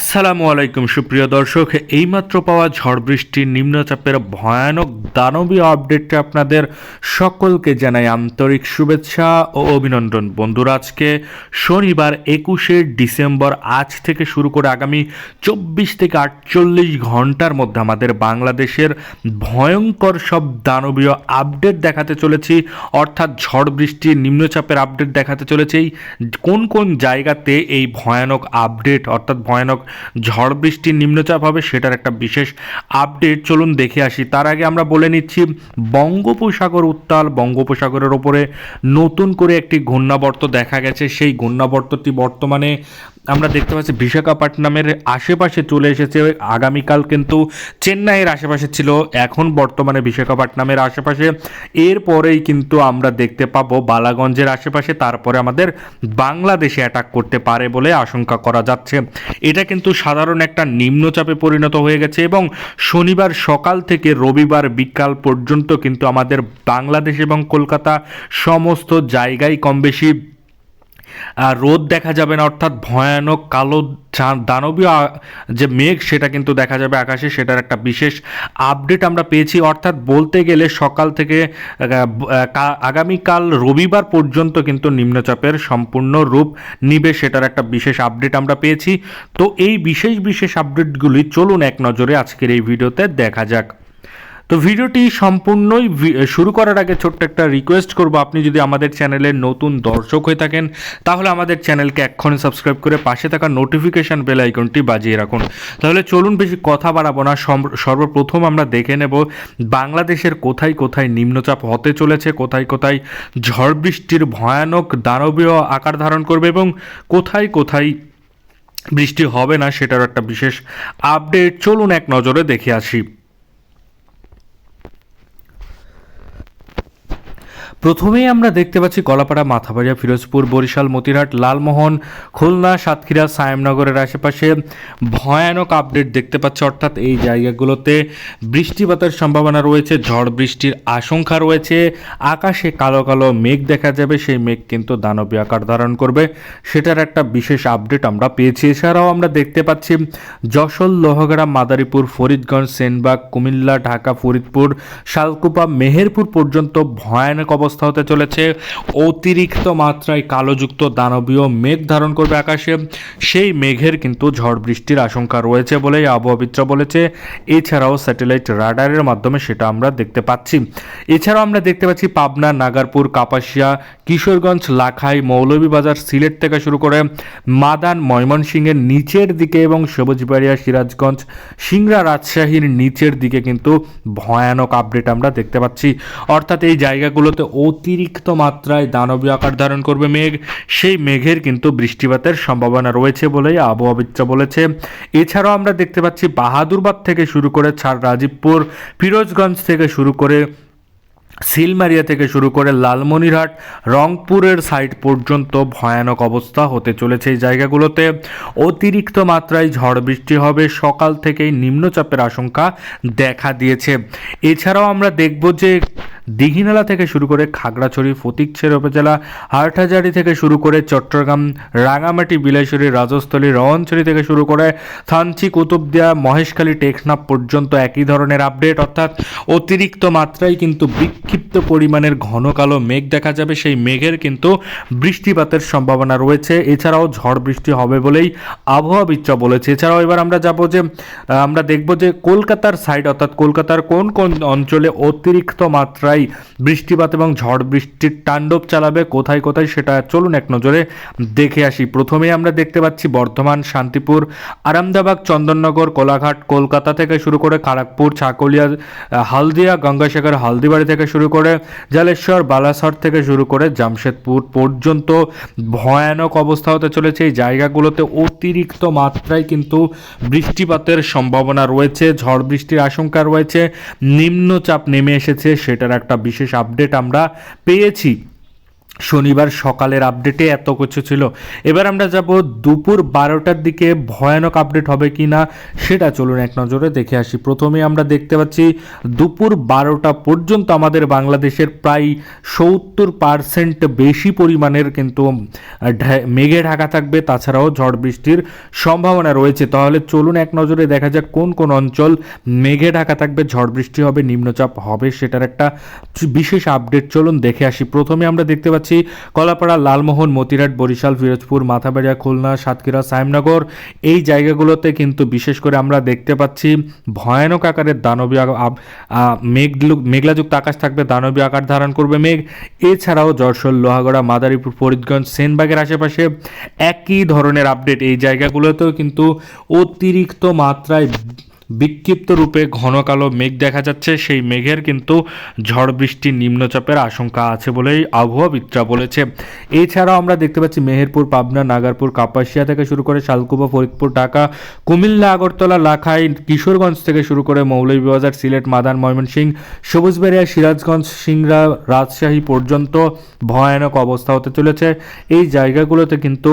আসসালামু আলাইকুম, সুপ্রিয় দর্শক। এইমাত্র পাওয়া ঝড় বৃষ্টির নিম্নচাপের ভয়ানক দানবীয় আপডেটটা আপনাদের সকলকে জানাই আন্তরিক শুভেচ্ছা ও অভিনন্দন। বন্ধুরা, আজকে শনিবার একুশে ডিসেম্বর, আজ থেকে শুরু করে আগামী চব্বিশ থেকে আটচল্লিশ ঘণ্টার মধ্যে আমাদের বাংলাদেশের ভয়ঙ্কর সব দানবীয় আপডেট দেখাতে চলেছি। অর্থাৎ ঝড় বৃষ্টির নিম্নচাপের আপডেট দেখাতে চলেছি। কোন কোন জায়গাতে এই ভয়ানক আপডেট, অর্থাৎ ভয়ানক ঝড় বৃষ্টির নিম্নচাপ হবে সেটার একটা বিশেষ আপডেট চলুন দেখে আসি। তার আগে আমরা বলে নিচ্ছি, বঙ্গোপসাগর উত্তাল, বঙ্গোপসাগরের ওপরে নতুন করে একটি ঘূর্ণাবর্ত দেখা গেছে। সেই ঘূর্ণাবর্তটি বর্তমানে আমরা দেখতে পাচ্ছি বিশাখাপট্টনমের আশেপাশে চলে এসেছে। আগামীকাল কিন্তু চেন্নাইয়ের আশেপাশে ছিল। এখন বর্তমানে বিশাখাপট্টনমের আশেপাশে। এরপরেই কিন্তু আমরা দেখতে পাবো বালাগঞ্জের আশেপাশে। তারপরে আমাদের বাংলাদেশে অ্যাটাক করতে পারে বলে আশঙ্কা করা যাচ্ছে। এটা কিন্তু সাধারণ একটা নিম্নচাপে পরিণত হয়ে গেছে এবং শনিবার সকাল থেকে রবিবার বিকাল পর্যন্ত কিন্তু আমাদের বাংলাদেশ এবং কলকাতা সমস্ত জায়গায় কম বেশি রোদ দেখা যাবে না, অর্থাৎ ভয়ানক কালো দানবীয় যে মেঘ, সেটা কিন্তু দেখা যাবে আকাশে, সেটার একটা বিশেষ আপডেট আমরা পেয়েছি। অর্থাৎ বলতে গেলে সকাল থেকে আগামীকাল রবিবার পর্যন্ত কিন্তু নিম্নচাপের সম্পূর্ণ রূপ নিবে, সেটার একটা বিশেষ আপডেট আমরা পেয়েছি। তো এই বিশেষ বিশেষ আপডেটগুলি চলুন এক নজরে আজকের এই ভিডিওতে দেখা যাক। তো ভিডিওটি সম্পূর্ণই শুরু করার আগে ছোট্ট একটা রিকোয়েস্ট করব। আপনি যদি আমাদের চ্যানেলের নতুন দর্শক হয়ে থাকেন, তাহলে আমাদের চ্যানেলকে এক্ষণে সাবস্ক্রাইব করে পাশে থাকা নোটিফিকেশন বেল আইকনটি বাজিয়ে রাখুন। তাহলে চলুন বেশি কথা বাড়াবো না সর্বপ্রথম আমরা দেখে নেব বাংলাদেশের কোথায় কোথায় নিম্নচাপ হতে চলেছে, কোথায় কোথায় ঝড় বৃষ্টির ভয়ানক দানবীয় আকার ধারণ করবে এবং কোথায় কোথায় বৃষ্টি হবে না সেটার একটা বিশেষ আপডেট চলুন এক নজরে দেখে আসি। প্রথমেই আমরা দেখতে পাচ্ছি কলাপাড়া মাথাবাড়িয়া, ফিরোজপুর, বরিশাল, মতিরহাট, লালমোহন, খুলনা, সাতক্ষীরা, সায়েমনগরের আশেপাশে ভয়ানক আপডেট দেখতে পাচ্ছি। অর্থাৎ এই জায়গাগুলোতে বৃষ্টিপাতের সম্ভাবনা রয়েছে, ঝড় বৃষ্টির আশঙ্কা রয়েছে, আকাশে কালো কালো মেঘ দেখা যাবে, সেই মেঘ কিন্তু দানবীয় আকার ধারণ করবে। সেটার একটা বিশেষ আপডেট আমরা পেয়েছি। এছাড়াও আমরা দেখতে পাচ্ছি যশোর লোহগ্রাম মাদারীপুর, ফরিদগঞ্জ, সেনবাগ, কুমিল্লা, ঢাকা, ফরিদপুর, শালকুপা, মেহেরপুর পর্যন্ত ভয়ানক অবস্থা হতে চলেছে। অতিরিক্ত মাত্রায় কালোযুক্ত দানবীয় মেঘ ধারণ করবে আকাশে। সেই মেঘের কিন্তু ঝড় বৃষ্টির আশঙ্কা রয়েছে বলেই আবহাওয়াবিদরা বলেছে। এছাড়াও স্যাটেলাইট রাডারের মাধ্যমে সেটা আমরা দেখতে পাচ্ছি। এছাড়াও আমরা দেখতে পাচ্ছি পাবনা, নাগারপুর, কাপাসিয়া, কিশোরগঞ্জ, লাখাই, মৌলভীবাজার, সিলেট থেকে শুরু করে মাদান, ময়মনসিংহের নিচের দিকে এবং সবুজবাড়িয়া, সিরাজগঞ্জ, সিংড়া রাজশাহীর নিচের দিকে কিন্তু ভয়ানক আপডেট আমরা দেখতে পাচ্ছি। অর্থাৎ এই জায়গাগুলোতে অতিরিক্ত মাত্রায় দানবীয় আকার ধারণ করবে মেঘ। সেই মেঘের কিন্তু বৃষ্টিপাতের সম্ভাবনা রয়েছে বলেই আবহাওয়াবিদরা বলেছে। এছাড়াও আমরা দেখতে পাচ্ছি বাহাদুরবাদ থেকে শুরু করে ছাড় রাজীবপুর, ফিরোজগঞ্জ থেকে শুরু করে সিলমারিয়া থেকে শুরু করে লালমনিরহাট, রংপুরের সাইড পর্যন্ত ভয়ানক অবস্থা হতে চলেছে এই জায়গাগুলোতে। অতিরিক্ত মাত্রায় ঝড় বৃষ্টি হবে, সকাল থেকেই নিম্নচাপের আশঙ্কা দেখা দিয়েছে। এছাড়াও আমরা দেখব যে দিঘিনালা থেকে শুরু করে খাগড়াছড়ি ফটিকছেড় উপজেলা, হাটহাজারি থেকে শুরু করে চট্টগ্রাম, রাঙামাটি, বিলাইছড়ি, রাজস্থলী, রওয়াঞ্চলি থেকে শুরু করে থানচি, কুতুবদিয়া, মহেশখালী, টেকনাফ পর্যন্ত একই ধরনের আপডেট। অর্থাৎ অতিরিক্ত মাত্রায় কিন্তু বিক্ষিপ্ত পরিমাণের ঘন কালো মেঘ দেখা যাবে। সেই মেঘের কিন্তু বৃষ্টিপাতের সম্ভাবনা রয়েছে। এছাড়াও ঝড় বৃষ্টি হবে বলেই আবহাওয়াবিদরা বলেছে। এছাড়াও এবার আমরা যাব যে, আমরা দেখব যে কলকাতার সাইড অর্থাৎ কলকাতার কোন কোন অঞ্চলে অতিরিক্ত মাত্রায় বৃষ্টিপাত এবং ঝড় বৃষ্টির তাণ্ডব চালাবে, কোথায় কোথায় সেটা চলুন এক নজরে দেখে আসি। প্রথমেই আমরা দেখতে পাচ্ছি বর্ধমান, শান্তিপুর আরামদাবাগ চন্দননগর, কোলাঘাট, কলকাতা থেকে শুরু করে খড়গপুর ছাকলিয়া হালদিয়া, গঙ্গাসাগর, হালদিবাড়ি থেকে শুরু করে জালেশ্বর, বালাসর থেকে শুরু করে জামশেদপুর পর্যন্ত ভয়ানক অবস্থা হতে চলেছে। এই জায়গাগুলোতে অতিরিক্ত মাত্রায় কিন্তু বৃষ্টিপাতের সম্ভাবনা রয়েছে, ঝড় বৃষ্টির আশঙ্কা রয়েছে, নিম্নচাপ নেমে এসেছে, সেটার একটা বিশেষ আপডেট আমরা পেয়েছি। শনিবার সকালের আপডেটে এত কিছু ছিল। এবার আমরা যাব দুপুর বারোটার দিকে ভয়ানক আপডেট হবে কি না সেটা চলুন এক নজরে দেখে আসি। প্রথমে আমরা দেখতে পাচ্ছি, দুপুর বারোটা পর্যন্ত আমাদের বাংলাদেশের প্রায় সত্তর পারসেন্ট বেশি পরিমাণের কিন্তু মেঘে ঢাকা থাকবে, তাছাড়াও ঝড় বৃষ্টির সম্ভাবনা রয়েছে। তাহলে চলুন এক নজরে দেখা যাক কোন কোন অঞ্চল মেঘে ঢাকা থাকবে, ঝড় বৃষ্টি হবে, নিম্নচাপ হবে, সেটার একটা বিশেষ আপডেট চলুন দেখে আসি। প্রথমে আমরা দেখতে পাচ্ছি কলাপাড়া লালমোহন মতিরাট বরিশাল ফিরোজপুর মাথাবাড়িয়া খুলনা সাতক্ষীরা সাইমনগর এই জায়গাগুলোতে কিন্তু বিশেষ করে আমরা দেখতে পাচ্ছি ভয়ানক আকারের দানবীয় আ- আব- আ, মেঘ মেঘলাযুক্ত আকাশ থাকবে দানবীয় আকার ধারণ করবে মেঘ। এছাড়াও যশোর লোহাগড়া মাদারীপুর ফরিদগঞ্জ সেনবাগের আশেপাশে একই ধরনের আপডেট এই জায়গাগুলোতেও কিন্তু অতিরিক্ত মাত্রায় বিক্ষিপ্ত রূপে ঘন কালো মেঘ দেখা যাচ্ছে। সেই মেঘের কিন্তু ঝড় বৃষ্টির নিম্নচাপের আশঙ্কা আছে বলেই আবহাওয়াবিদরা বলেছে। এছাড়াও আমরা দেখতে পাচ্ছি মেহেরপুর, পাবনা, নাগারপুর, কাপাসিয়া থেকে শুরু করে শালকুপা ফরিদপুর, ঢাকা, কুমিল্লা, আগরতলা, লাখাই, কিশোরগঞ্জ থেকে শুরু করে মৌলভীবাজার, সিলেট মাদান ময়মনসিংহ, সবুজবেড়িয়া, সিরাজগঞ্জ, সিংড়া, রাজশাহী পর্যন্ত ভয়ানক অবস্থা হতে চলেছে। এই জায়গাগুলোতে কিন্তু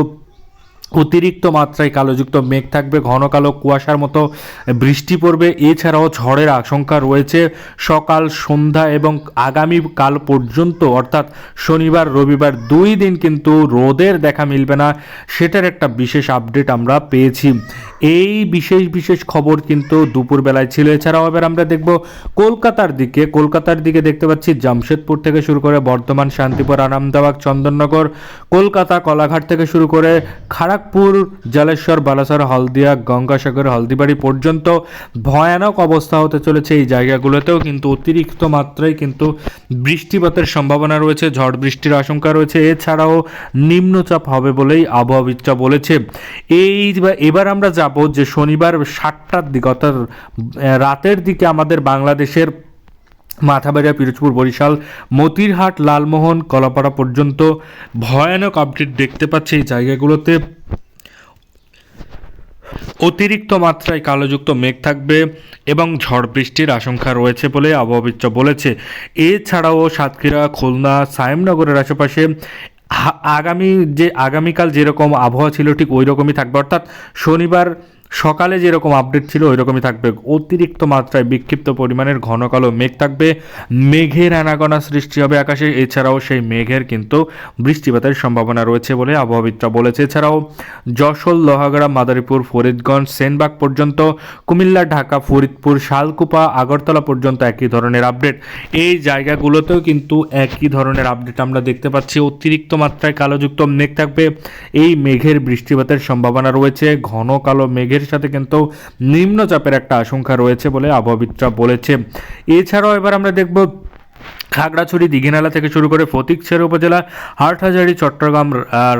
অতিরিক্ত মাত্রায় কালোযুক্ত মেঘ থাকবে, ঘন কালো কুয়াশার মতো বৃষ্টি পড়বে। এছাড়াও ঝড়ের আশঙ্কা রয়েছে। সকাল, সন্ধ্যা এবং আগামী কাল পর্যন্ত, অর্থাৎ শনিবার, রবিবার দুই দিন কিন্তু রোদের দেখা মিলবে না। সেটার একটা বিশেষ আপডেট আমরা পেয়েছি। এই বিশেষ বিশেষ খবর কিন্তু দুপুরবেলায় ছিল। এছাড়াও এবার আমরা দেখব কলকাতার দিকে। কলকাতার দিকে দেখতে পাচ্ছি জামশেদপুর থেকে শুরু করে বর্ধমান, শান্তিপুর আরামদাবাগ চন্দননগর, কলকাতা, কলাঘাট থেকে শুরু করে খড়গপুর জলেশ্বর, বালাসর, হলদিয়া, গঙ্গাসাগর, হলদিবাড়ি পর্যন্ত ভয়ানক অবস্থা হতে চলেছে এই জায়গাগুলোতেও। কিন্তু অতিরিক্ত মাত্রায় কিন্তু বৃষ্টিপাতের সম্ভাবনা রয়েছে, ঝড় বৃষ্টির আশঙ্কা রয়েছে। এছাড়াও নিম্নচাপ হবে বলেই আবহাওয়াবিদরা বলেছে। এই এবার আমরা যাব যে শনিবার সাতটার দিকে, অর্থাৎ রাতের দিকে আমাদের বাংলাদেশের মাথাবাড়িয়া পিরোজপুর বরিশাল, মতিরহাট, লালমোহন, কলাপাড়া পর্যন্ত ভয়ানক আপডেট দেখতে পাচ্ছি এই জায়গাগুলোতে। অতিরিক্ত মাত্রায় কালোযুক্ত মেঘ থাকবে এবং ঝড় বৃষ্টির আশঙ্কা রয়েছে বলে আবহাওয়াবিদরা বলেছে। এছাড়াও সাতক্ষীরা, খুলনা, সায়েমনগরের আশেপাশে আগামী যে আগামীকাল যেরকম আবহাওয়া ছিল ঠিক ওই রকমই থাকবে। অর্থাৎ শনিবার সকালে যেরকম আপডেট ছিল ওই রকমই থাকবে। অতিরিক্ত মাত্রায় বিক্ষিপ্ত পরিমাণের ঘন কালো মেঘ থাকবে। মেঘের আনাগোনা সৃষ্টি হবে আকাশে। এছাড়াও সেই মেঘের কিন্তু বৃষ্টিপাতের সম্ভাবনা রয়েছে বলে আবহাওয়াবিদরা বলেছে। এছাড়াও যশোর, লোহাগড়া, মাদারীপুর, ফরিদগঞ্জ, সেনবাগ পর্যন্ত, কুমিল্লা, ঢাকা, ফরিদপুর, শালকুপা, আগরতলা পর্যন্ত একই ধরনের আপডেট এই জায়গাগুলোতেও কিন্তু একই ধরনের আপডেট আমরা দেখতে পাচ্ছি। অতিরিক্ত মাত্রায় কালোযুক্ত মেঘ থাকবে। এই মেঘের বৃষ্টিপাতের সম্ভাবনা রয়েছে। ঘন কালো মেঘের সাথে কিন্তু নিম্নচাপের একটা আশঙ্কা রয়েছে বলে আবহাওয়াবিদরা বলেছে। এছাড়াও এবার আমরা দেখব খাগড়াছড়ি দিঘিনালা থেকে শুরু করে ফতিকছড়ি উপজেলা হাটহাজারি, চট্টগ্রাম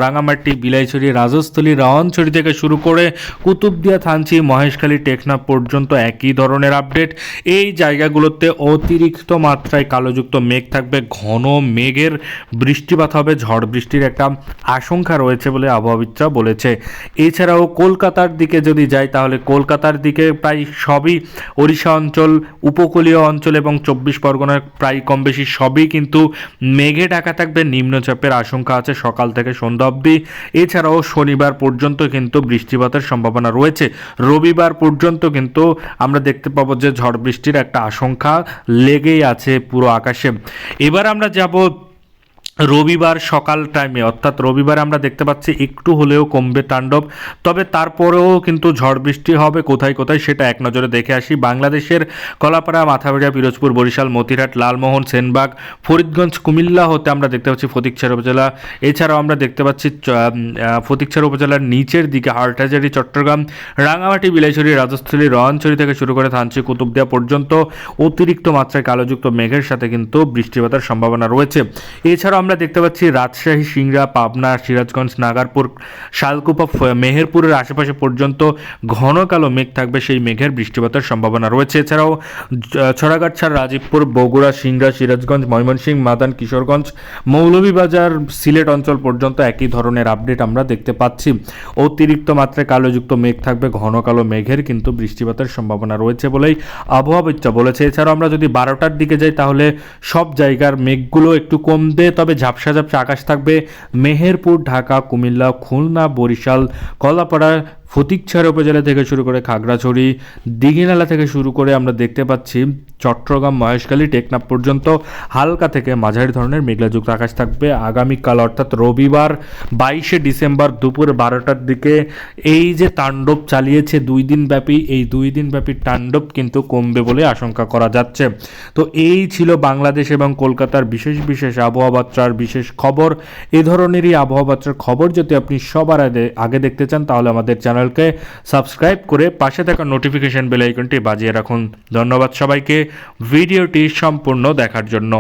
রাঙামাটি, বিলাইছড়ি, রাজস্থলী রাওয়ানছড়ি থেকে শুরু করে কুতুবদিয়া, থানচি, মহেশখালী, টেকনাফ পর্যন্ত একই ধরনের আপডেট। এই জায়গাগুলোতে অতিরিক্ত মাত্রায় কালোযুক্ত মেঘ থাকবে, ঘন মেঘের বৃষ্টিপাত হবে, ঝড় বৃষ্টির একটা আশঙ্কা রয়েছে বলে আবহাওয়াবিদরা বলেছে। এছাড়াও কলকাতার দিকে যদি যাই, তাহলে কলকাতার দিকে প্রায় সবই ওড়িশা অঞ্চল, উপকূলীয় অঞ্চল এবং চব্বিশ পরগনার প্রায় কম বেশি সবই কিন্তু মেঘে ঢাকা থাকবে, নিম্নচাপের আশঙ্কা আছে সকাল থেকে সন্ধ্যা অবধি। এছাড়াও শনিবার পর্যন্ত কিন্তু বৃষ্টিপাতের সম্ভাবনা রয়েছে। রবিবার পর্যন্ত কিন্তু আমরা দেখতে পাবো যে ঝড় বৃষ্টির একটা আশঙ্কা লেগেই আছে পুরো আকাশে। এবার আমরা যাব রবিবার সকাল টাইমে অর্থাৎ রবিবার আমরা দেখতে পাচ্ছি একটু হলেও কমবে তাণ্ডব, তবে তারপরেও কিন্তু ঝড় বৃষ্টি হবে। কোথায় কোথায় সেটা এক নজরে দেখে আসি। বাংলাদেশের কলাপাড়া মাথাবেড়িয়া পিরোজপুর, বরিশাল, মতিরহাট, লালমোহন, সেনবাগ, ফরিদগঞ্জ, কুমিল্লা হতে আমরা দেখতে পাচ্ছি ফতিকছড়ি উপজেলা। এছাড়াও আমরা দেখতে পাচ্ছি ফটিকছড়ি উপজেলার নিচের দিকে হাটহাজারি, চট্টগ্রাম, রাঙামাটি, বিলাইছড়ি, রাজস্থলী রওয়ানছড়ি থেকে শুরু করে থানচি, কুতুবদিয়া পর্যন্ত অতিরিক্ত মাত্রায় কালোযুক্ত মেঘের সাথে কিন্তু বৃষ্টিপাতের সম্ভাবনা রয়েছে। এছাড়াও আমরা দেখতে পাচ্ছি রাজশাহী, সিংড়া, পাবনা, সিরাজগঞ্জ, নাগারপুর, শালকুপা মেহেরপুরের আশেপাশে পর্যন্ত ঘন কালো মেঘ থাকবে। সেই মেঘের বৃষ্টিপাতের সম্ভাবনা রয়েছে। এছাড়াও জ- ছড়াঘাট ছাড় রাজীবপুর, বগুড়া, সিংড়া, সিরাজগঞ্জ, ময়মনসিংহ, মাদান, কিশোরগঞ্জ, মৌলভীবাজার, সিলেট অঞ্চল পর্যন্ত একই ধরনের আপডেট আমরা দেখতে পাচ্ছি। অতিরিক্ত মাত্রায় কালোযুক্ত মেঘ থাকবে। ঘন কালো মেঘের কিন্তু বৃষ্টিপাতের সম্ভাবনা রয়েছে বলেই আবহাওয়াবিদরা বলেছে। এছাড়াও আমরা যদি বারোটার দিকে যাই, তাহলে সব জায়গার মেঘগুলো একটু কমবে। তবে ঝাপসা ঝাপসা আকাশ থাকবে মেহেরপুর ঢাকা কুমিল্লা খুলনা বরিশাল কলাপাড়া ফটিকছড়া উপজেলা থেকে শুরু করে খাগড়াছড়ি, দিঘিনালা থেকে শুরু করে আমরা দেখতে পাচ্ছি চট্টগ্রাম, মহেশখালী, টেকনাফ পর্যন্ত হালকা থেকে মাঝারি ধরনের মেঘলাযুক্ত আকাশ থাকবে। আগামীকাল অর্থাৎ রবিবার বাইশে ডিসেম্বর দুপুর বারোটার দিকে এই যে তাণ্ডব চালিয়েছে দুই দিন ব্যাপী, এই দুই দিন ব্যাপী তাণ্ডব কিন্তু কমবে বলে আশঙ্কা করা যাচ্ছে। তো এই ছিল বাংলাদেশ এবং কলকাতার বিশেষ বিশেষ আবহাওয়া বার্তার বিশেষ খবর। এ ধরনেরই আবহাওয়া বার্তার খবর যদি আপনি সবার আগে আগে দেখতে চান, তাহলে আমাদের চ্যানেলকে সাবস্ক্রাইব করে পাশে থাকা নোটিফিকেশন বেল আইকনটি বাজিয়ে রাখুন। ধন্যবাদ সবাইকে। ভিডিওটি সম্পূর্ণ দেখার জন্য।